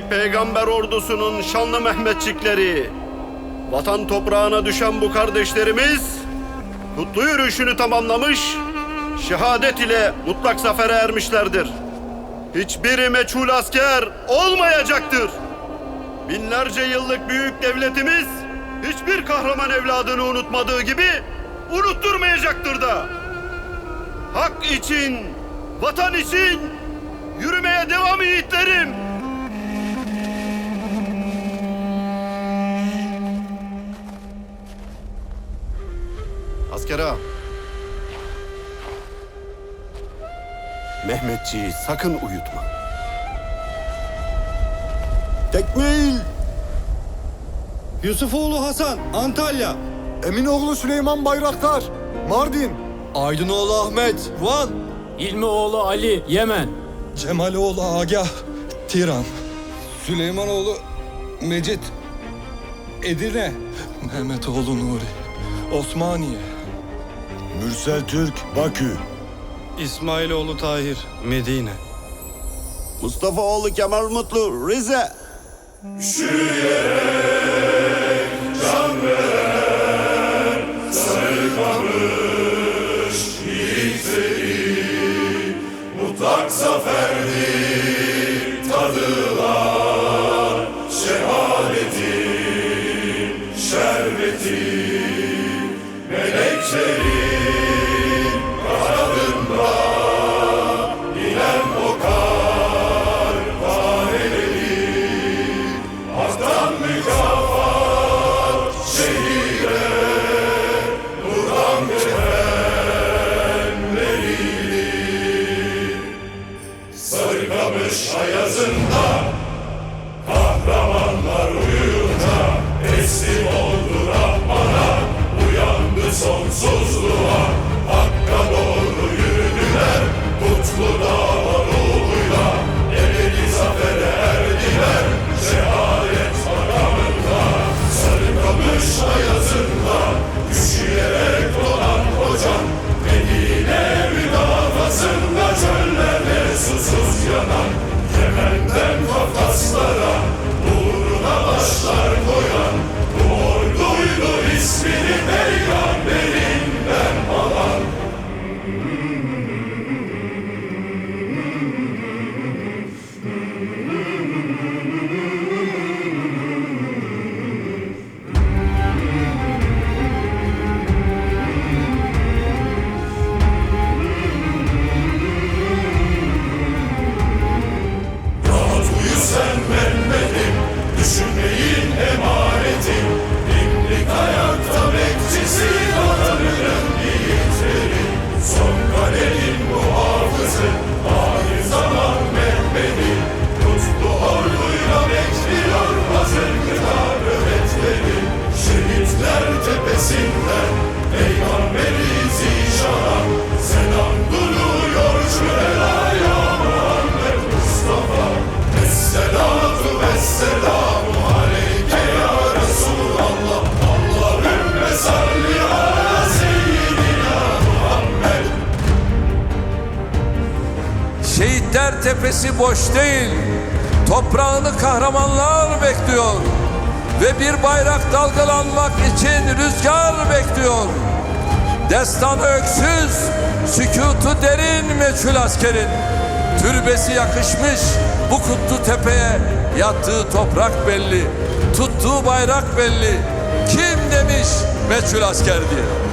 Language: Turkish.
peygamber ordusunun şanlı Mehmetçikleri. Vatan toprağına düşen bu kardeşlerimiz kutlu yürüyüşünü tamamlamış, şehadet ile mutlak zafere ermişlerdir. Hiçbiri meçhul asker olmayacaktır. Binlerce yıllık büyük devletimiz hiçbir kahraman evladını unutmadığı gibi unutturmayacaktır da. Hak için, vatan için yürümeye devam yiğitlerim. Asker ağa. Mehmetçiyi sakın uyutma. Tekmil! Yusufoğlu Hasan, Antalya. Eminoğlu Süleyman Bayraktar, Mardin. Aydınoğlu Ahmet, Van. İlmioğlu Ali, Yemen. Cemaloğlu Agah, Tiran. Süleymanoğlu Mecit, Edirne. Mehmetoğlu Nuri, Osmaniye. Mürsel Türk, Bakü. İsmailoğlu Tahir, Medine. Mustafa oğlu Kemal Mutlu Rize. Mutlak zaferdir tadılar Şehadetin Sarıkamış ayazında Kahramanlar uyuyunca Teslim oldu Rahman'a. Uyandı sonsuzluğa sen Mehmet'im Düşünmeyin emanetim tepesi boş değil. Toprağını kahramanlar bekliyor. Ve bir bayrak dalgalanmak için rüzgar bekliyor. Destanı öksüz, sükutu derin meçhul askerin. Türbesi yakışmış bu kutlu tepeye yattığı toprak belli. Tuttuğu bayrak belli. Kim demiş meçhul asker diye.